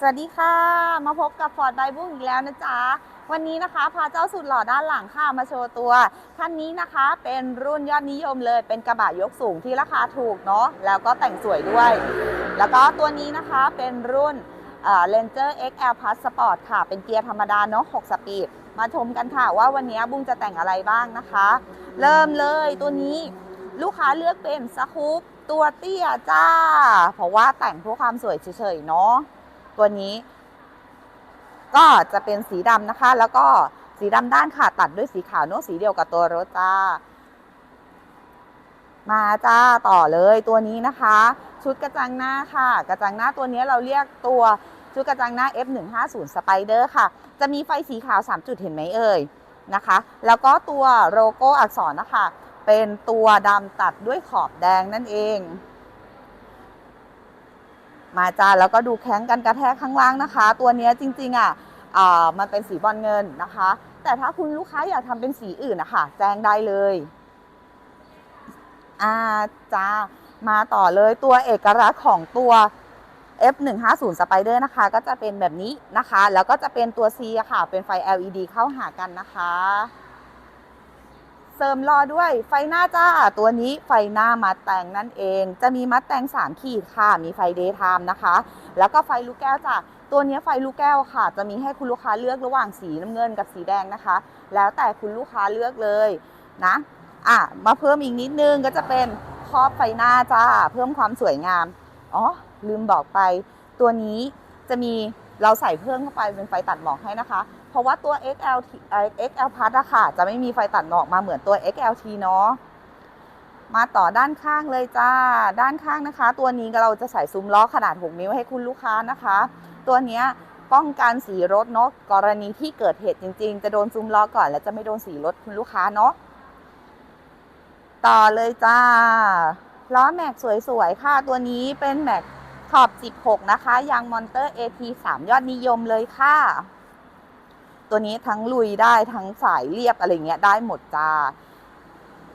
สวัสดีค่ะ มาพบกับฟอร์ดไบบุ้งอีกแล้วนะจ๊ะ วันนี้นะคะ พาเจ้าสุดหล่อด้านหลังค่ะมาโชว์ตัวคันนี้นะคะเป็นรุ่นยอดนิยมเลย เป็นกระบะยกสูงที่ราคาถูกเนาะแล้วก็แต่งสวยด้วย แล้วก็ตัวนี้นะคะเป็นรุ่นเลนเจอร์ XL Plus Sport ค่ะ เป็นเกียร์ธรรมดาเนาะ6สปีด มาชมกันค่ะว่าวันนี้บุ้งจะแต่งอะไรบ้างนะคะ เริ่มเลยตัวนี้ลูกค้าเลือกเป็นสคูปตัวเตี้ยจ้า เพราะว่าแต่งเพื่อความสวยเฉยๆเนาะ ตัวนี้ ก็จะเป็นสีดำนะคะ แล้วก็สีดำด้านค่ะตัดด้วยสีขาวเนอสีเดียวกับตัวรถจ้า มาจ้าต่อเลยตัวนี้นะคะ ชุดกระจังหน้าค่ะ กระจังหน้าตัวนี้เราเรียกตัวชุดกระจังหน้า F150 Spider ค่ะ จะมีไฟสีขาว 3 จุดเห็นไหมเอ่ยนะคะ แล้วก็ตัวโลโก้อักษรนะคะ เป็นตัวดำตัดด้วยขอบแดงนั่นเอง มาจ้าแล้วก็ดูแข้งกันกระแทกข้างล่างนะคะ ตัวนี้จริงๆอะอ่ามันเป็นสีบอลเงินนะคะ แต่ถ้าคุณลูกค้าอยากทำเป็นสีอื่นนะคะแจ้งได้เลยอ่าจ้ามาต่อเลยตัวเอกลักษณ์ของตัว F150 Spider นะคะ ก็จะเป็นแบบนี้นะคะ แล้วก็จะเป็นตัว C ะค่ะ เป็นไฟ LED เข้าหากันนะคะ เสริมรอด้วยไฟหน้าจ้า ตัวนี้ไฟหน้ามัดแต่งนั่นเอง จะมีมัดแต่ง3 ขีดค่ะ มีไฟเดย์ไทม์นะคะ แล้วก็ไฟลูกแก้วจ้ะตัวนี้ไฟลูกแก้วค่ะ จะมีให้คุณลูกค้าเลือกระหว่างสีน้ำเงินกับสีแดงนะคะ แล้วแต่คุณลูกค้าเลือกเลยนะอะมาเพิ่มอีกนิดนึงก็จะเป็นครอบไฟหน้าจ้า เพิ่มความสวยงามอ๋อลืมบอกไป ตัวนี้จะมีเราใส่เพิ่มเข้าไปเป็นไฟตัดหมอกให้นะคะ เพราะว่าตัว XL XL Plus อะค่ะ จะไม่มีไฟตัดหมอกมาเหมือนตัว XLT เนาะมาต่อด้านข้างเลยจ้า ด้านข้างนะคะ ตัวนี้เราจะใส่ซุ้มล้อขนาด 6 นิ้วให้คุณลูกค้านะคะ ตัวนี้ป้องกันสีรถเนาะกรณีที่เกิดเหตุจริง ๆ จะโดนซุ้มล้อก่อน แล้วจะไม่โดนสีรถคุณลูกค้าเนาะต่อเลยจ้า ล้อแม็กสวยๆ ค่ะ ตัวนี้เป็นแม็กขอบ 16 นะคะ ยางมอนเตอร์ AT 3 ยอดนิยมเลยค่ะ ตัวนี้ทั้งลุยได้ทั้งสายเรียบอะไรเงี้ยได้หมดจ้า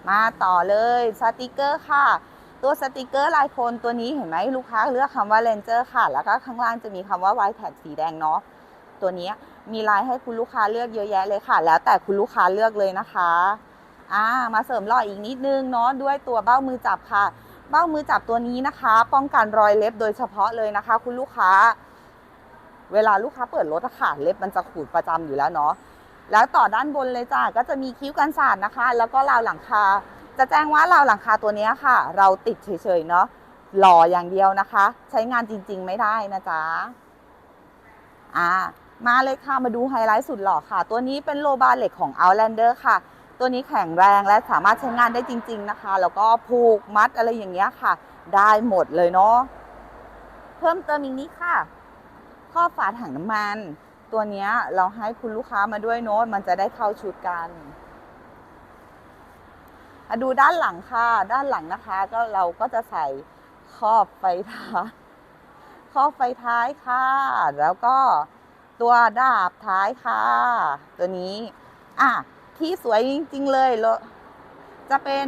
มาต่อเลยสติกเกอร์ค่ะ ตัวสติกเกอร์ลายโคนตัวนี้เห็นไหมลูกค้าเลือกคำว่า Ranger ค่ะ แล้วก็ข้างล่างจะมีคำว่า White Tag สีแดงเนาะตัวนี้มีลายให้คุณลูกค้าเลือกเยอะแยะเลยค่ะ แล้วแต่คุณลูกค้าเลือกเลยนะคะอ่ามาเสริมหล่ออีกนิดนึงเนาะด้วยตัวเบ้ามือจับค่ะ เบ้ามือจับตัวนี้นะคะ ป้องกันรอยเล็บโดยเฉพาะเลยนะคะ คุณลูกค้า เวลาลูกค้าเปิดรถอะค่ะเล็บมันจะขูดประจำอยู่แล้วเนาะแล้วต่อด้านบนเลยจ้าก็จะมีคิ้วกันสาดนะคะ แล้วก็ราวหลังคา จะแจ้งว่าราวหลังคาตัวนี้ค่ะ เราติดเฉยๆเนาะหล่ออย่างเดียวนะคะ ใช้งานจริงๆไม่ได้นะจ๊ะอ่ามาเลยค่ะมาดูไฮไลท์สุดหล่อค่ะ ตัวนี้เป็นโลบาเหล็กของ Outlander ค่ะ ตัวนี้แข็งแรงและสามารถใช้งานได้จริง ๆนะคะ แล้วก็ผูกมัดอะไรอย่างเงี้ยค่ะ ได้หมดเลยเนาะเพิ่มเติมอีกนี้ค่ะ ข้อฝาถังน้ำมัน ตัวนี้เราให้คุณลูกค้ามาด้วยเนาะมันจะได้เข้าชุดกันมาดูด้านหลังค่ะ ด้านหลังนะคะ ก็เราก็จะใส่ครอบไฟท้ายครอบไฟท้ายค่ะ แล้วก็ตัวดาบท้ายค่ะ ตัวนี้อะที่สวยจริง ๆ เลยจะเป็น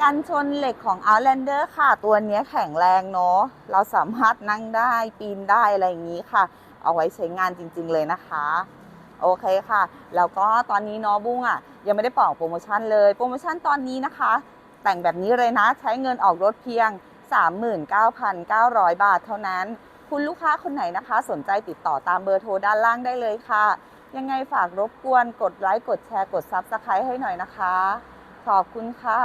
กันชนเหล็กของ Outlander ค่ะ ตัวนี้แข็งแรงเนาะ เราสามารถนั่งได้ปีนได้อะไรอย่างนี้ค่ะ เอาไว้ใช้งานจริง ๆ เลยนะคะโอเคค่ะ แล้วก็ตอนนี้เนาะบุ้งอะยังไม่ได้ปล่อยโปรโมชั่นเลย โปรโมชั่นตอนนี้นะคะ แต่งแบบนี้เลยนะใช้เงินออกรถเพียง 39,900 บาทเท่านั้น คุณลูกค้าคนไหนนะคะ สนใจติดต่อตามเบอร์โทรด้านล่างได้เลยค่ะ ยังไงฝากรบกวนกดไลค์กดแชร์กด Subscribe ให้หน่อยนะคะ ขอบคุณค่ะ